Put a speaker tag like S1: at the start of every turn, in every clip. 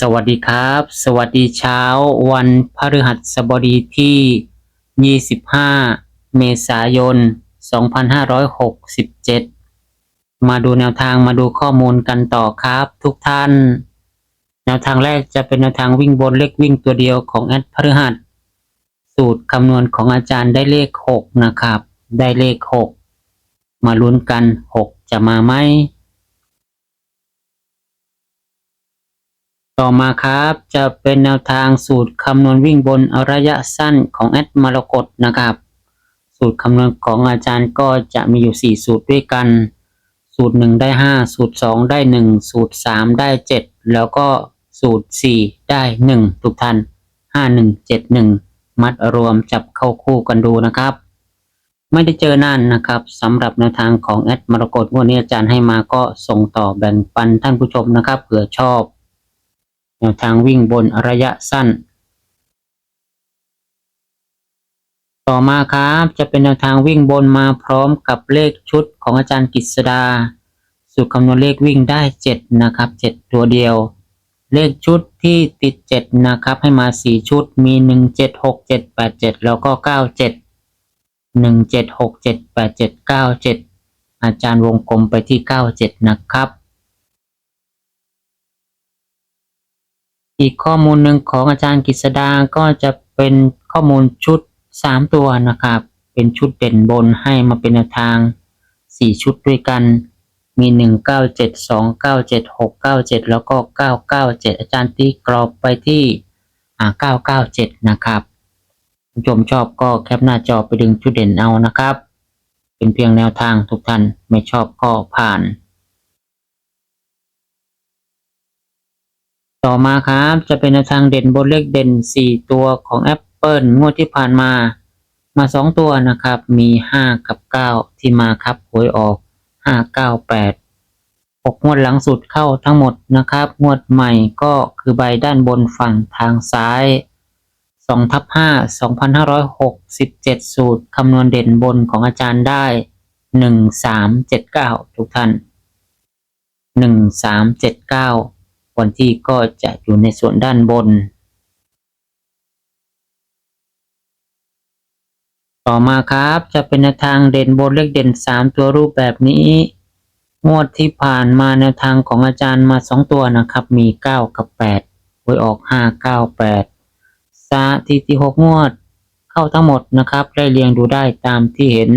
S1: สวัสดีครับ สวัสดีเช้าวันพฤหัสบดีที่ 25 เมษายน 2567 มาดูแนวทางมาดูข้อมูลกันต่อครับ ทุกท่าน แนวทางแรกจะเป็นแนวทางวิ่งบนเลขวิ่งตัวเดียวของแอดพฤหัส สูตรคำนวณของอาจารย์ได้เลข 6 นะครับ ได้เลข 6 มาลุ้นกัน 6 จะมาไหม ต่อมาครับ จะเป็นแนวทางสูตรคำนวณวิ่งบนระยะสั้นของแอดมรกตนะครับ สูตรคำนวณของอาจารย์ก็จะมีอยู่ 4 สูตรด้วยกัน สูตร 1 ได้ 5 สูตร 2 ได้ 1 สูตร 3 ได้ 7 แล้วก็สูตร 4 ได้ 1 ทุกท่าน5 1 7 1 มัดรวมจับเข้าคู่กันดูนะครับ ไม่ได้เจอนานนะครับสำหรับแนวทางของแอดมรกตงวันนี้อาจารย์ให้มาก็ส่งต่อแบ่งปันท่านผู้ชมนะครับเผื่อชอบ แนวทางวิ่งบนระยะสั้น ต่อมาครับจะเป็นแนวทางวิ่งบนมาพร้อมกับเลขชุดของอาจารย์กฤษดา สูตรคำนวณเลขวิ่งได้ 7 นะครับ 7 ตัวเดียว เลขชุดที่ติด 7 นะครับ ให้มา 4 ชุดมี 1 7 6 7 8 7 แล้วก็ 9 7 1 7 6 7 8 7 9 7 อาจารย์วงกลมไปที่ 97 นะครับ อีกข้อมูลหนึ่งของอาจารย์กฤษดาก็จะเป็นข้อมูลชุด 3 ตัวนะครับ เป็นชุดเด่นบนให้มาเป็นแนวทาง 4 ชุดด้วยกัน มี 1 9 7 2 9 7 6 9 7 แล้วก็ 997 อาจารย์ตีกรอบไปที่อ่า997 นะครับผู้ชมชอบก็แคปหน้าจอไปดึงชุดเด่นเอานะครับ เป็นเพียงแนวทางทุกท่านไม่ชอบก็ผ่าน ต่อมาครับจะเป็นทางเด่นบนเลขเด่น 4 ตัวของ Apple งวดที่ผ่านมา มา 2 ตัวนะครับ มี 5 กับ 9 ที่มาครับหวยออก 5 9 8 6 งวดหลังสุดเข้าทั้งหมดนะครับ งวดใหม่ก็คือใบด้านบนฝั่งทางซ้าย2ทับ5 2567 สูตรคำนวณเด่นบนของอาจารย์ได้ 1379 ทุกท่าน 1379 วันที่ก็จะอยู่ในส่วนด้านบน ต่อมาครับจะเป็นแนวทางเด่นบนเลขเด่น 3 ตัวรูปแบบนี้ งวดที่ผ่านมาแนวทางของอาจารย์มา 2 ตัวนะครับ มี 9 กับ 8หวยออก 5 9 8สาถิติ6งวดเข้าทั้งหมดนะครับได้เรียงดูได้ตามที่เห็น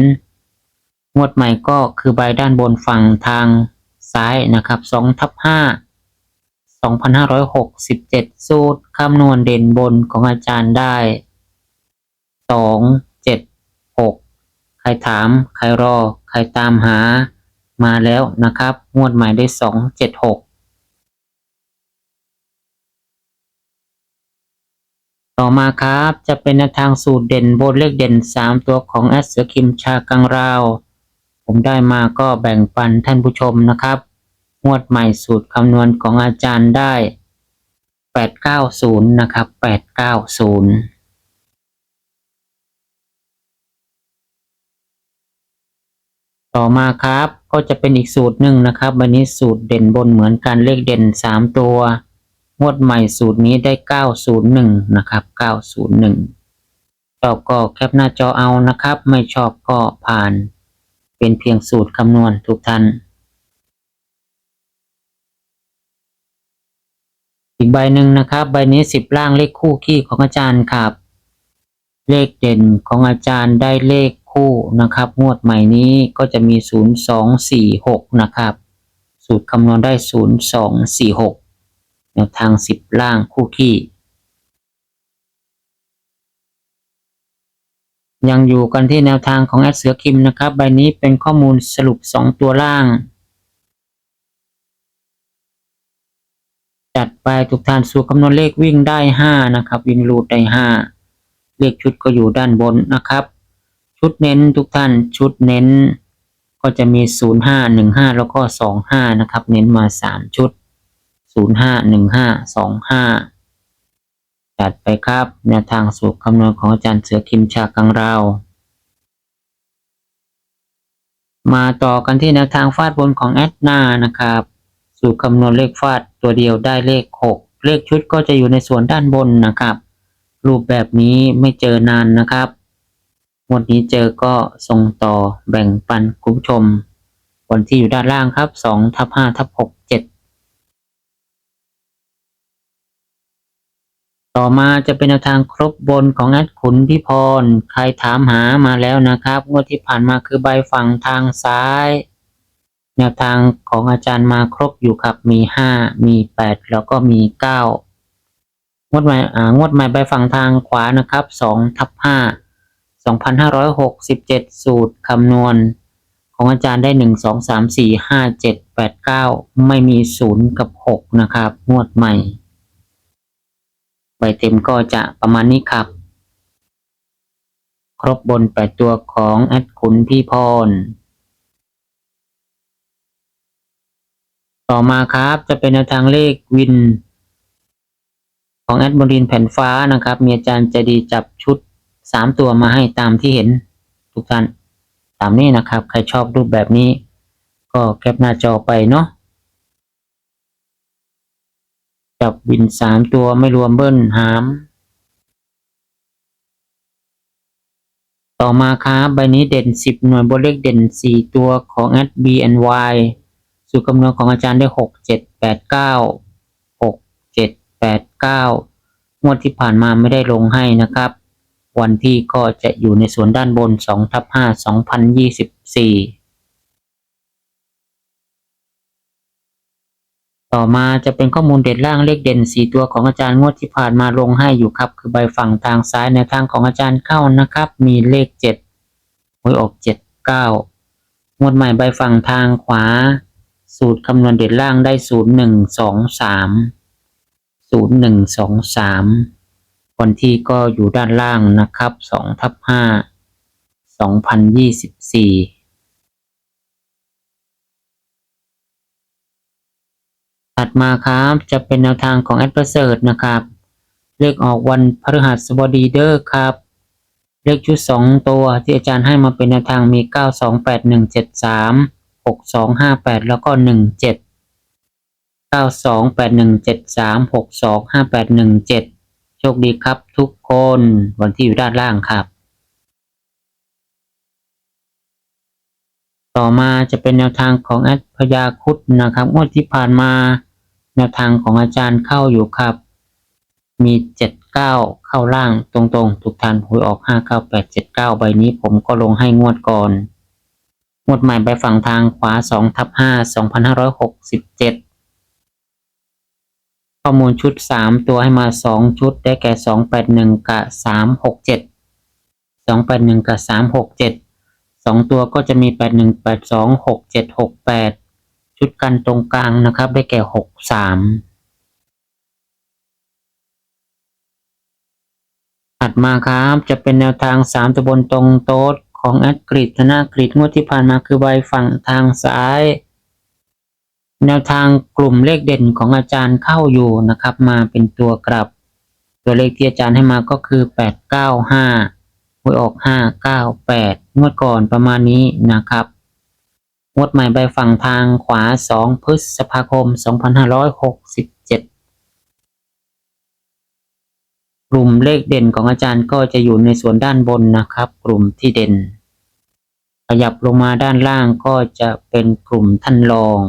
S1: งวดใหม่ก็คือใบด้านบนฝั่งทางซ้ายนะครับ2ทับ5 2567 สูตรคำนวณเด่นบนของอาจารย์ได้ 2 7 6 ใครถาม ใครรอ ใครตามหา มาแล้วนะครับ งวดใหม่ได้ 2 7 6 ต่อมาครับจะเป็นทางสูตรเด่นบนเลขเด่น 3 ตัวของแอสเสือคิมชากังราว ผมได้มาก็แบ่งปันท่านผู้ชมนะครับ วดใหม่สูตรคำนวณของอาจารย์ได้ 890 นะครับ 890ต่อมาครับก็จะเป็นอีกสูตรหนึ่งนะครับวันนี้สูตรเด่นบนเหมือนกันเลขเด่น 3 ตัว งวดใหม่สูตรนี้ได้ 901 นะครับ 901ชอบก็แคปหน้าจอเอานะครับ ไม่ชอบก็ผ่าน เป็นเพียงสูตรคำนวณทุกท่าน อีกใบหนึ่งนะครับ ใบนี้สิบล่างเลขคู่ขี้ของอาจารย์ครับ เลขเด่นของอาจารย์ได้เลขคู่นะครับ งวดใหม่นี้ก็จะมี 0 2 4 6 นะครับ สูตรคำนวณได้ 0 2 4 6แนวทาง 10 ล่างคู่ขี้ ยังอยู่กันที่แนวทางของแอดเสือคิมนะครับ ใบนี้เป็นข้อมูลสรุป 2 ตัวล่าง จัดไปทุกท่านสู่คำนวณเลขวิ่งได้ห้านะครับ วิ่งรูดได้ห้าเลขชุดก็อยู่ด้านบนนะครับ ชุดเน้นทุกท่านชุดเน้น ก็จะมีศูนย์ห้าหนึ่งห้าแล้วก็สองห้านะครับ เน้นมาสามชุดศูนย์ห้าหนึ่งห้าสองห้าจัดไปครับแนวทางสูตรคำนวณของอาจารย์เสือคิมชากังเรามาต่อกันที่แนวทางฟาดบนของแอดนานะครับ สูตรคำนวณเลขฟาด ตัวเดียวได้เลข 6 เลขชุดก็จะอยู่ในส่วนด้านบนนะครับ รูปแบบนี้ไม่เจอนานนะครับวันนี้เจอก็ส่งต่อแบ่งปันคุณผู้ชม วันที่อยู่ด้านล่างครับ2ทับ5ทับ6 7 ต่อมาจะเป็นแนวทางครบบนของแอดขุนพิพร ใครถามหามาแล้วนะครับ งวดที่ผ่านมาคือใบฝั่งทางซ้าย แนวทางของอาจารย์มาครบอยู่ครับ มีห้ามีแปดแล้วก็มีเก้างวดใหม่งวดใหม่ใบฝั่งทางขวานะครับสองทับห้าสองพันห้าร้อยหกสิบเจ็ดสูตรคำนวณ ของอาจารย์ได้หนึ่งสองสามสี่ห้าเจ็ดแปดเก้าไม่มีศูนย์กับหกนะครับ งวดใหม่ ใบเต็มก็จะประมาณนี้ครับ ครบบนแปดตัวของแอดขุนพี่พร ต่อมาครับจะเป็นแนวทางเลขวิน ของแอดบรินแผ่นฟ้านะครับ มีอาจารย์จะดีจับชุดสามตัวมาให้ตามที่เห็นทุกท่านตามนี้นะครับ ใครชอบรูปแบบนี้ ก็แคปหน้าจอไปเนาะจับวินสามตัวไม่รวมเบิ้ลหาม ต่อมาครับใบนี้เด่นสิบหน่วยบนเลขเด่นสี่ตัวของ at BNY สูตรคำนวณของอาจารย์ได้หกเจ็ดแปดเก้าหกเจ็ดแปดเก้างวดที่ผ่านมาไม่ได้ลงให้นะครับ วันที่ก็จะอยู่ในส่วนด้านบนสองทับห้าสองพันยี่สิบสี่ต่อมาจะเป็นข้อมูลเด่นล่างเลขเด่นสี่ตัวของอาจารย์งวดที่ผ่านมาลงให้อยู่ครับ คือใบฝั่งทางซ้ายในทางของอาจารย์เข้านะครับ มีเลขเจ็ดหวยออกเจ็ดเก้างวดใหม่ใบฝั่งทางขวา สูตรคำนวณเด่นล่างได้ศูนย์หนึ่งสองสามศูนย์หนึ่งสองสามวันที่ก็อยู่ด้านล่างนะครับสองทับห้าสองพันยี่สิบสี่ถัดมาครับจะเป็นแนวทางของแอดประเสริฐนะครับ เลขออกวันพฤหัสบดีเดอร์ครับ เลขชุดสองตัวที่อาจารย์ให้มาเป็นแนวทางมีเกสองแปดหนึ่งเจ็ดสามหกสองห้าแปดแล้วก็หนึ่งเจ็ดเก้าสองแปดหนึ่งเจ็ดสามหกสองห้าแปดหนึ่งเจ็ดโชคดีครับทุกคนวันที่อยู่ด้านล่างครับ ต่อมาจะเป็นแนวทางของแอดพยาคุดนะครับงวดที่ผ่านมาแนวทางของอาจารย์เข้าอยู่ครับ มีเจ็ดเก้าเข้าล่างตรงๆ ทุกท่านหวยออกห้าเก้าแปดเจ็ดเก้าใบนี้ผมก็ลงให้งวดก่อน งวดใหม่ใบฝั่งทางขวาสองทับห้าสองพันห้าร้อยหกสิบเจ็ดข้อมูลชุดสามตัวให้มาสองชุดได้แก่สองแปดหนึ่งกับสามหกเจ็ดสองแปดหนึ่งกับสามหกเจ็ดสองตัวก็จะมีแปดหนึ่งแปดสองหกเจ็ดหกแปดชุดกันตรงกลางนะครับได้แก่หกสามถัดมาครับจะเป็นแนวทางสามตัวบนตรงโต๊ด ของแอดกริดธนากริดงวดที่ผ่านมาคือใบฝั่งทางซ้าย แนวทางกลุ่มเลขเด่นของอาจารย์เข้าอยู่นะครับ มาเป็นตัวกลับ ตัวเลขที่อาจารย์ให้มาก็คือ 895หวยออก 598 งวดก่อนประมาณนี้นะครับ งวดใหม่ใบฝั่งทางขวา 2 พฤษภาคม 2560 กลุ่มเลขเด่นของอาจารย์ก็จะอยู่ในส่วนด้านบนนะครับ กลุ่มที่เด่น ขยับลงมาด้านล่างก็จะเป็นกลุ่มท่านรอง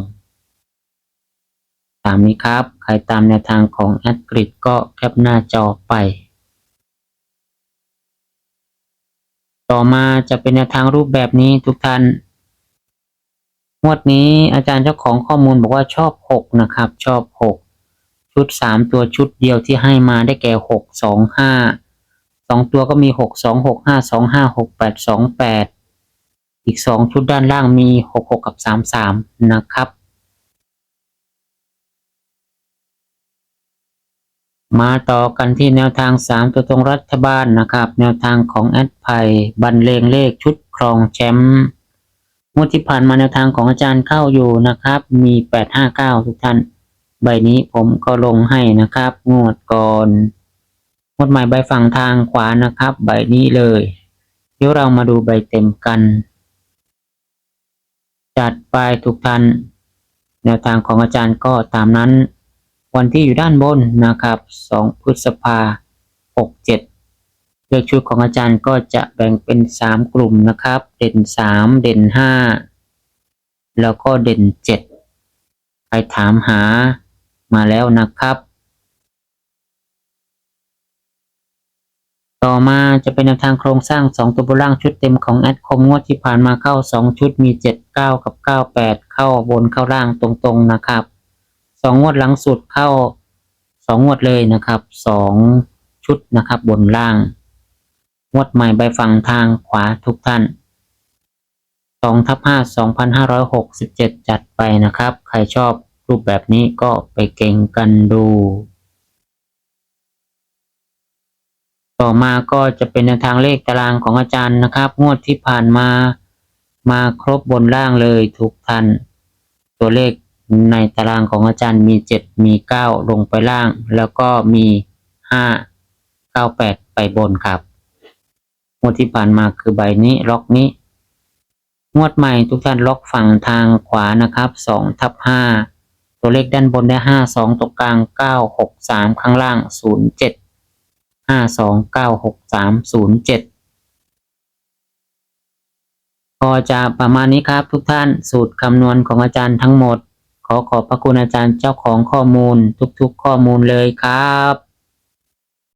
S1: ตามนี้ครับ ใครตามแนวทางของแอดกริดก็แคปหน้าจอไป ต่อมาจะเป็นแนวทางรูปแบบนี้ทุกท่านงวดนี้อาจารย์เจ้าของข้อมูลบอกว่าชอบหกนะครับ ชอบหก ชุดสามตัวชุดเดียวที่ให้มาได้แก่หกสองห้าสองตัวก็มีหกสองหกห้าสองห้าหกแปดสองแปดอีกสองชุดด้านล่างมีหกหกกับสามสามนะครับ มาต่อกันที่แนวทาง3ตัวตรงรัฐบาลนะครับ แนวทางของแอดไพบันเลงเลขชุดครองแชมป์งวดที่ผ่านมาแนวทางของอาจารย์เข้าอยู่นะครับ มี859ทุกท่าน ใบนี้ผมก็ลงให้นะครับ งวดก่อนงวดใหม่ใบฝั่งทางขวานะครับ ใบนี้เลย เดี๋ยวเรามาดูใบเต็มกัน จัดไปทุกท่านแนวทางของอาจารย์ก็ตามนั้น วันที่อยู่ด้านบนนะครับ 2 พฤษภา67เลขชุดของอาจารย์ก็จะแบ่งเป็น 3 กลุ่มนะครับ เด่น 3 เด่น 5 แล้วก็เด่น 7 ใครถามหา มาแล้วนะครับ ต่อมาจะเป็นแนวทางโครงสร้าง 2 ตัวบนล่างชุดเต็มของแอดคมงวดที่ผ่านมาเข้า 2 ชุดมี 7 9 กับ 98 เข้าบนเข้าล่างตรงๆนะครับสองงวดหลังสุดเข้าสองงวดเลยนะครับสองชุดนะครับบนล่าง งวดใหม่ใบฝั่งทางขวาทุกท่านสองทับห้าสองพันห้าร้อยหกสิบเจ็ดจัดไปนะครับ ใครชอบ รูปแบบนี้ก็ไปเก่งกันดู ต่อมาก็จะเป็นแนวทางเลขตารางของอาจารย์นะครับ งวดที่ผ่านมามาครบบนล่างเลยทุกท่านตัวเลขในตารางของอาจารย์มี 7 มี 9 ลงไปล่าง แล้วก็มี 5 9 8 ไปบนครับงวดที่ผ่านมาคือใบนี้ล็อกนี้ งวดใหม่ทุกท่านล็อกฝั่งทางขวานะครับ2ทับ5 ตัวเลขด้านบนได้5 2ตรงกลาง9 6 3ข้างล่าง0 7 5 2 9 6 3 0 7ก็จะประมาณนี้ครับทุกท่านสูตรคำนวณของอาจารย์ทั้งหมด ขอขอบพระคุณอาจารย์เจ้าของข้อมูลทุกๆข้อมูลเลยครับ